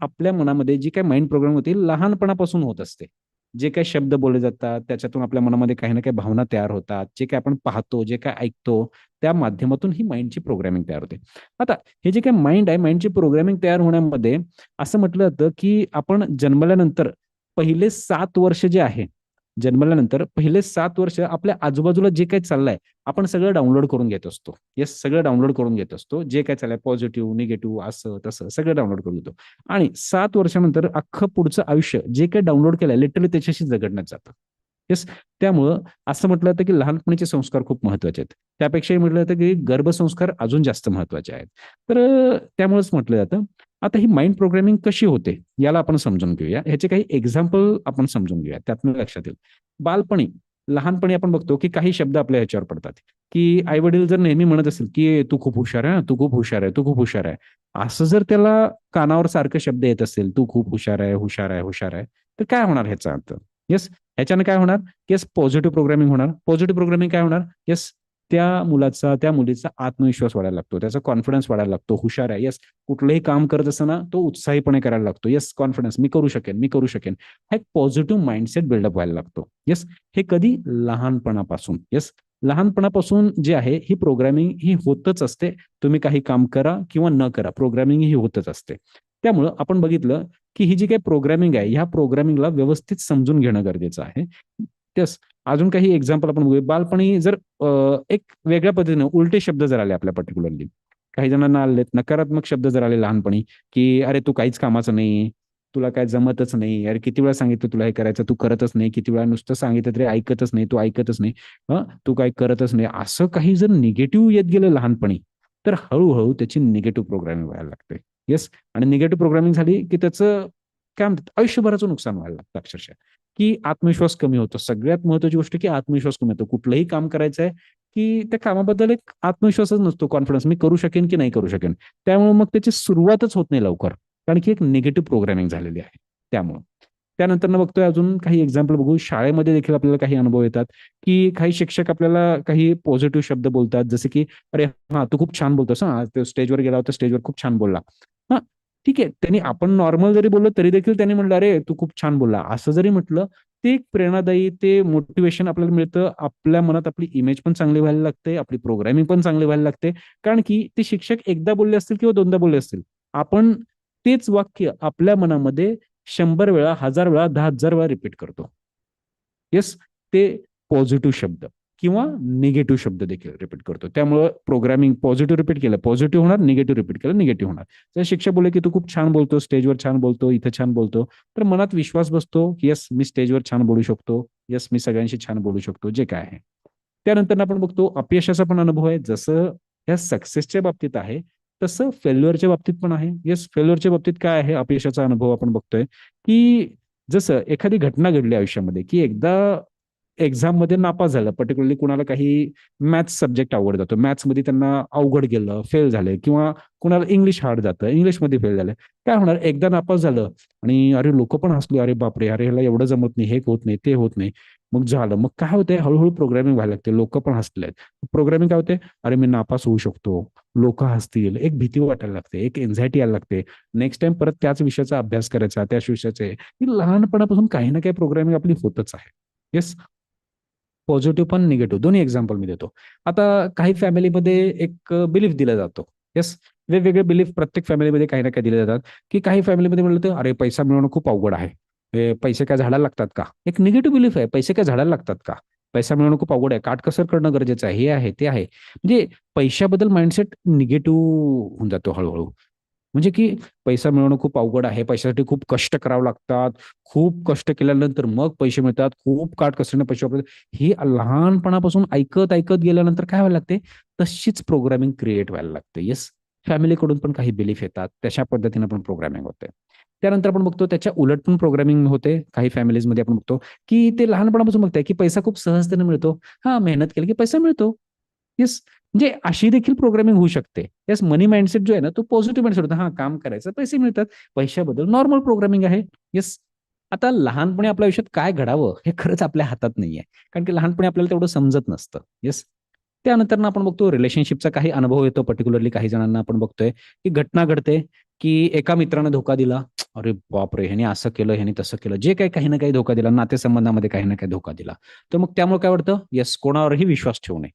आपल्या मनामध्ये जी काही माइंड प्रोग्राम होती लहानपणापासून होत असते. जे काही शब्द बोलले जातात त्याच्यातून आपल्या मनामध्ये काही ना काही भावना तयार होतात. जे काही आपण पाहतो जे काय ऐकतो त्या माध्यमातून ही माइंडची प्रोग्रॅमिंग तयार होते. आता हे जे काही माइंड आहे माइंडची प्रोग्रामिंग तयार होण्यामध्ये असं म्हटलं जातं की आपण जन्मल्यानंतर पहिले सात वर्ष जे आहे जन्मल्यानंतर पहिले सात वर्ष आपल्या आजूबाजूला जे काही चाललंय आपण सगळं डाउनलोड करून घेत असतो. येस सगळं डाउनलोड करून घेत असतो. जे काय चाललंय पॉझिटिव्ह निगेटिव्ह असं तसं सगळं डाउनलोड करून घेतो. आणि सात वर्षानंतर अख्खं पुढचं आयुष्य जे काही डाउनलोड केलंय लिटरली त्याच्याशी झगडण्यात जातं. येस त्यामुळं असं म्हटलं जातं की लहानपणीचे संस्कार खूप महत्त्वाचे आहेत. त्यापेक्षाही म्हटलं जातं की गर्भसंस्कार अजून जास्त महत्त्वाचे आहेत. तर त्यामुळेच म्हटलं जातं आता ही माइंड प्रोग्रामिंग कशी होते याला आपण समजून घेऊया. ह्याचे काही एक्झाम्पल आपण समजून घेऊया. त्यातनं लक्षात येईल. बालपणी लहानपणी आपण बघतो की काही शब्द आपल्या ह्याच्यावर पडतात. की आई वडील जर नेहमी म्हणत असेल की तू खूप हुशार आहे तू खूप हुशार आहे तू खूप हुशार आहे. असं जर त्याला कानावर सारखं शब्द येत असेल तू खूप हुशार आहे हुशार आहे हुशार आहे तर काय होणार ह्याचा अर्थ? येस ह्याच्यानं काय होणार? येस पॉझिटिव्ह प्रोग्रामिंग होणार. पॉझिटिव्ह प्रोग्रामिंग काय होणार? येस त्या मुलाचा त्या मुलीचा आत्मविश्वास वाढायला लागतो. त्याचा कॉन्फिडन्स वाढायला लागतो. हुशार आहे. येस कुठलंही काम करत असताना तो उत्साहीपणे करायला लागतो. येस कॉन्फिडन्स मी करू शकेन मी करू शकेन. हा एक पॉझिटिव्ह माइंडसेट बिल्डअप व्हायला लागतो. येस हे कधी लहानपणापासून. येस लहानपणापासून जे आहे ही प्रोग्रामिंग ही होतच असते. तुम्ही काही काम करा किंवा न करा. प्रोग्रामिंग ही होतच असते. त्यामुळं आपण बघितलं की ही जी काही प्रोग्रामिंग आहे ह्या प्रोग्रॅमिंगला व्यवस्थित समजून घेणं गरजेचं आहे. तेच अजून काही एक्झाम्पल आपण बघूया. बालपणी जर एक वेगळ्या पद्धतीने उलटे शब्द जर आले आपल्या पर्टिक्युलरली काही जणांना आलेत नकारात्मक शब्द जर आले लहानपणी की अरे तू काहीच कामाचं नाही तुला काय जमतच नाही अरे किती वेळा सांगितलं तुला हे करायचं तू करतच नाही किती वेळा नुसतं सांगितलं तरी ऐकतच नाही तू ऐकतच नाही तू काय करतच नाही असं काही जर निगेटिव्ह येत गेलं लहानपणी तर हळूहळू त्याची निगेटिव्ह प्रोग्रामिंग व्हायला लागते. येस आणि निगेटिव्ह प्रोग्रामिंग झाली की त्याचं काय म्हणतात आयुष्यभराचं नुकसान व्हायला लागतं अक्षरशः. की आत्मविश्वास कमी होतो. सगळ्यात महत्वाची गोष्ट की आत्मविश्वास कमी होतो. कुठलंही काम करायचं आहे की त्या कामाबद्दल एक आत्मविश्वासच नसतो कॉन्फिडन्स मी करू शकेन की नाही करू शकेन? त्यामुळे मग त्याची सुरुवातच होत नाही लवकर. कारण की एक निगेटिव्ह प्रोग्रामिंग झालेली आहे. त्यामुळं. त्यानंतर बघतोय अजून काही एक्झाम्पल बघू. शाळेमध्ये देखील आपल्याला काही अनुभव येतात की काही शिक्षक आपल्याला काही पॉझिटिव्ह शब्द बोलतात. जसे की अरे हा तू खूप छान बोलतोस हा. स्टेजवर गेला होता स्टेजवर खूप छान बोलला. हा ठीक आहे त्यांनी आपण नॉर्मल जरी बोललो तरी देखील त्यांनी म्हटलं अरे तू खूप छान बोलला. असं जरी म्हटलं ते एक प्रेरणादायी ते मोटिवेशन आपल्याला मिळतं. आपल्या मनात आपली इमेज पण चांगली व्हायला लागते आपली प्रोग्रामिंग पण चांगली व्हायला लागते. कारण की ते शिक्षक एकदा बोलले असतील किंवा दोनदा बोलले असतील. आपण तेच वाक्य आपल्या मनामध्ये शंभर वेळा हजार वेळा दहा हजार वेळा रिपीट करतो. येस ते पॉझिटिव्ह शब्द. किंवा निगेटिव्ह शब्द देखील रिपीट करतो. त्यामुळे प्रोग्रामिंग पॉझिटिव्ह रिपीट केलं पॉझिटिव्ह होणार निगेटिव्ह रिपीट केलं निगेटिव्ह होणार. जर शिक्षक बोलले की तू खूप छान बोलतो स्टेजवर छान बोलतो इथं छान बोलतो तर मनात विश्वास बसतो की यस मी स्टेजवर छान बोलू शकतो यस मी सगळ्यांशी छान बोलू शकतो जे काय आहे. त्यानंतर आपण बघतो अपयशाचा पण अनुभव आहे. जसं या सक्सेसच्या बाबतीत आहे तसं फेल्युअरच्या बाबतीत पण आहे. येस फेल्युअरच्या बाबतीत काय आहे अपयशाचा अनुभव आपण बघतोय की जसं एखादी घटना घडली आयुष्यामध्ये की एकदा एक्झाममध्ये नापास झालं. पर्टिक्युलरली कुणाला काही मॅथ्स सब्जेक्ट आवड जातो मॅथ्समध्ये त्यांना अवघड गेलं फेल झाले किंवा कुणाला इंग्लिश हार्ड जातं इंग्लिशमध्ये फेल झालं. काय होणार? एकदा नापास झालं आणि अरे लोक पण हसले अरे बापरे! अरे ह्याला एवढं जमत नाही हे होत नाही ते होत नाही. मग झालं. मग काय होतंय? हळूहळू प्रोग्रामिंग व्हायला लागते. लोक पण हसले आहेत प्रोग्रामिंग काय होते अरे मी नापास होऊ शकतो. लोक हसतील. एक भीती वाटायला लागते. एक एन्झायटी यायला लागते. नेक्स्ट टाइम परत त्याच विषयाचा अभ्यास करायचा त्याच विषयाचे. लहानपणापासून काही ना काही प्रोग्रामिंग आपली होतच आहे. येस पॉझिटिव्ह पण निगेटिव्ह दोन्ही एक्झाम्पल मी देतो. आता काही फॅमिलीमध्ये एक बिलीफ दिला जातो. येस वेगवेगळे बिलीफ प्रत्येक फॅमिलीमध्ये काही ना काही दिले जातात. की काही फॅमिलीमध्ये म्हणलं तर अरे पैसा मिळवणं खूप अवघड आहे. पैसे काय झाडायला लागतात का? एक निगेटिव्ह बिलीफ आहे. पैसे काय झाडायला लागतात का? पैसा मिळवणं खूप अवघड आहे. काटकसर करणं गरजेचं आहे. हे आहे ते आहे. म्हणजे पैशाबद्दल माइंडसेट निगेटिव्ह होऊन जातो हळूहळू. म्हणजे की पैसा मिळवणं खूप अवघड आहे. पैशासाठी खूप कष्ट करावं लागतात. खूप कष्ट केल्यानंतर मग पैसे मिळतात. खूप काटकसरीने पैसे वापरतात. ही लहानपणापासून ऐकत ऐकत गेल्यानंतर काय व्हायला लागते? तशीच प्रोग्रामिंग क्रिएट व्हायला लागते. येस फॅमिलीकडून पण काही बिलीफ येतात. तशा पद्धतीने पण प्रोग्रामिंग होते. त्यानंतर आपण बघतो त्याच्या उलट पण प्रोग्रामिंग होते. काही फॅमिलीजमध्ये आपण बघतो की ते लहानपणापासून बघताय की पैसा खूप सहजतेने मिळतो. हा मेहनत केली की पैसा मिळतो. येस म्हणजे अशी देखील प्रोग्रामिंग होऊ शकते. येस मनी माइंडसेट जो आहे ना तो पॉझिटिव्ह माइंडसेट होता. हा काम करायचं पैसे मिळतात. पैशाबद्दल नॉर्मल प्रोग्रामिंग आहे. येस आता लहानपणी आपल्या आयुष्यात काय घडावं हे खरंच आपल्या हातात नाहीये. कारण की लहानपणी आपल्याला तेवढं समजत नसतं. येस त्यानंतर आपण बघतो रिलेशनशिपचा काही अनुभव येतो. पर्टिक्युलरली काही जणांना आपण बघतोय की घटना घडते की एका मित्रानं धोका दिला. अरे बापरे ह्याने असं केलं ह्याने तसं केलं. जे काही काही ना काही धोका दिला नातेसंबंधामध्ये काही ना काही धोका दिला. तर मग त्यामुळे काय वाटतं? यस कोणावरही विश्वास ठेवू नये.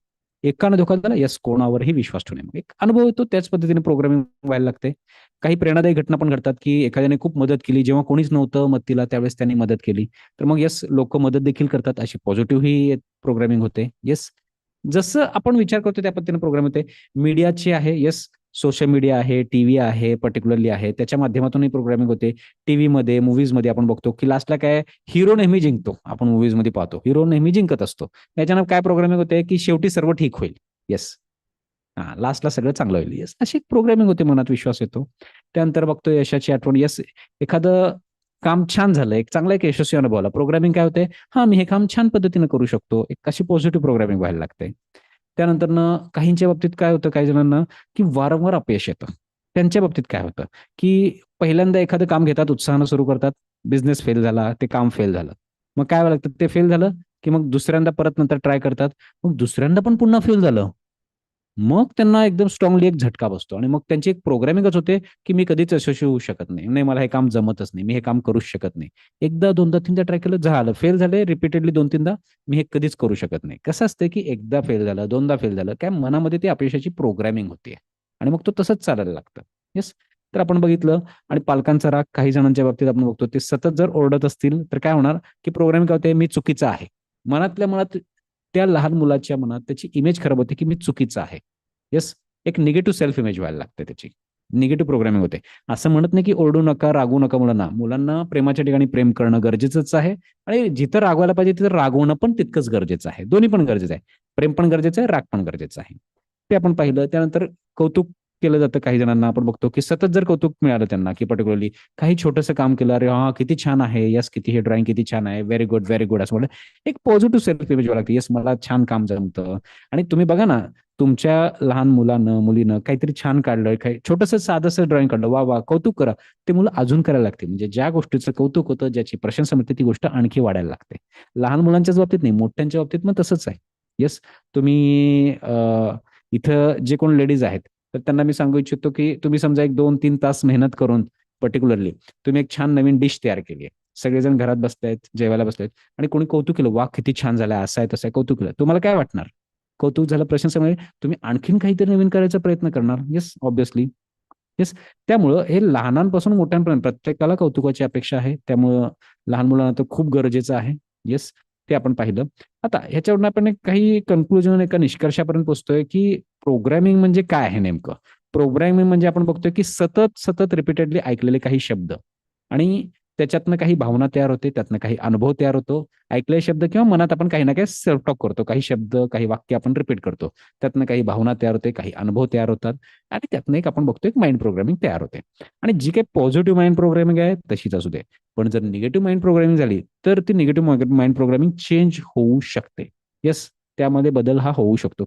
एकानं धोका झाला यस कोणावरही विश्वास ठेवणे मग एक अनुभव येतो त्याच पद्धतीने प्रोग्रामिंग व्हायला लागते. काही प्रेरणादायी घटना पण घडतात की एखाद्याने खूप मदत केली जेव्हा कोणीच नव्हतं मदतीला त्यावेळेस त्यांनी मदत केली. तर मग यस लोक मदत देखील करतात अशी पॉझिटिव्ह ही प्रोग्रामिंग होते. येस जसं आपण विचार करतो त्या पद्धतीने प्रोग्राम होते. मीडियाची आहे येस सोशल मीडिया आहे टीव्ही आहे पर्टिक्युलरली आहे. त्याच्या माध्यमातूनही प्रोग्रामिंग होते. टीव्हीमध्ये मध्ये आपण बघतो की लास्टला काय हिरो नेहमी जिंकतो. आपण मध्ये पाहतो. हिरो नेहमी जिंकत असतो. त्याच्यानं काय प्रोग्रामिंग होते की शेवटी सर्व ठीक होईल. येस हा लास्टला सगळं चांगलं होईल. येस अशी प्रोग्रामिंग होते मनात विश्वास येतो. त्यानंतर बघतो यशाची आठवण. येस एखादं काम छान झालं. एक चांगला एक यशस्वी अनुभव आला. प्रोग्रामिंग काय होते? हा मी हे काम छान पद्धतीने करू शकतो. एक अशी पॉझिटिव्ह प्रोग्रामिंग व्हायला लागते. त्यानंतर काहींच्या बाबतीत काय होतं काही जणांना की वारंवार अपयश येतं. त्यांच्या बाबतीत काय होतं की पहिल्यांदा एखादं काम घेतात उत्साहानं सुरू करतात बिझनेस फेल झाला ते काम फेल झालं. मग काय लागतं ते फेल झालं की मग दुसऱ्यांदा परत नंतर ट्राय करतात मग दुसऱ्यांदा पण पुन्हा फेल झालं. मग त्यांना एकदम स्ट्रॉंगली एक झटका बसतो आणि मग त्यांची एक प्रोग्रामिंगच होते की मी कधीच यशस्वी होऊ शकत नाही. नाही मला हे काम जमतच नाही. मी हे काम करूच शकत नाही. एकदा दोनदा तीनदा ट्राय केलं झालं. फेल झाले रिपीटेडली दोन तीनदा मी हे कधीच करू शकत नाही. कसं असतं की एकदा फेल झालं दोनदा फेल झालं काय मनामध्ये ती अपयशाची प्रोग्रामिंग होते आणि मग तो तसंच चालायला लागतं. येस तर आपण बघितलं आणि पालकांचा राग काही जणांच्या बाबतीत आपण बघतो ते सतत जर ओरडत असतील तर काय होणार की प्रोग्रामिंग काय होते मी चुकीचं आहे. मनातल्या मनात त्या लहान मुलाच्या मनात त्याची इमेज खराब होते की मी चुकीचं आहे. येस एक निगेटिव्ह सेल्फ इमेज व्हायला लागते त्याची. निगेटिव्ह प्रोग्रामिंग होते. असं म्हणत नाही की ओरडू नका रागवू नका मुलांना. मुलांना प्रेमाच्या ठिकाणी प्रेम करणं गरजेचंच आहे आणि जिथं रागवायला पाहिजे तिथं रागवणं पण तितकंच गरजेचं आहे. दोन्ही पण गरजेचं आहे. प्रेम पण गरजेचं आहे राग पण गरजेचं आहे. ते आपण पाहिलं. त्यानंतर कौतुक केलं जातं काही जणांना. आपण बघतो की सतत जर कौतुक मिळालं त्यांना की पर्टिक्युलरली काही छोटंसं काम केलं अरे हा किती छान आहे. यस किती हे ड्रॉइंग किती छान आहे. व्हेरी गुड व्हेरी गुड असं म्हणलं एक पॉझिटिव्ह सेल्फ इमेज लागते. येस मला छान काम जमतं. आणि तुम्ही बघा ना तुमच्या लहान मुलानं मुलीनं काहीतरी छान काढलं काही छोटंसं साधंसं ड्रॉइंग काढलं. वा वा कौतुक करा. ते मुलं अजून करायला लागते म्हणजे ज्या गोष्टीचं कौतुक होतं ज्याची प्रशंसा मिळते ती गोष्ट आणखी वाढायला लागते. लहान मुलांच्याच बाबतीत नाही मोठ्यांच्या बाबतीत मग तसंच आहे. येस तुम्ही इथं जे कोण लेडीज आहेत तर त्यांना मी सांगू इच्छितो की तुम्ही समजा एक दोन तीन तास मेहनत करून पर्टिक्युलरली तुम्ही एक छान नवीन डिश तयार केली आहे. सगळेजण घरात बसतायत जेवायला बसतायत आणि कोणी कौतुक केलं वा किती छान झालं असं आहे तसं आहे. कौतुक केलं. तुम्हाला काय वाटणार? कौतुक झालं प्रशंसामुळे तुम्ही आणखीन काहीतरी नवीन करायचा प्रयत्न करणार? येस ऑब्विसली येस त्यामुळं हे लहानांपासून मोठ्यांपर्यंत प्रत्येकाला कौतुकाची अपेक्षा आहे. त्यामुळं लहान मुलांना तर खूप गरजेचं आहे. येस ते आपण पाहिलं. आता ह्याच्यावरून आपण एक काही कन्क्लुजन एका निष्कर्षापर्यंत पोहोचतोय की प्रोग्रॅमिंग म्हणजे काय आहे नेमकं? प्रोग्रॅमिंग म्हणजे आपण बघतोय की सतत सतत रिपीटेडली ऐकलेले काही शब्द. आणि त्याच्यातनं काही भावना तयार होते त्यातनं काही अनुभव तयार होतो. ऐकलेले शब्द किंवा मनात आपण काही ना काही सेल्फ टॉक करतो. काही शब्द काही वाक्य आपण रिपीट करतो. त्यातनं काही भावना तयार होते काही अनुभव तयार होतात. आणि त्यातनं एक आपण बघतो एक माइंड प्रोग्रामिंग तयार होते. आणि जी काही पॉझिटिव्ह माइंड प्रोग्रामिंग आहे तशीच असू दे. पण जर निगेटिव्ह माइंड प्रोग्रामिंग झाली तर ती निगेटिव्ह माइंड प्रोग्रामिंग चेंज होऊ शकते. येस त्यामध्ये बदल हा होऊ शकतो.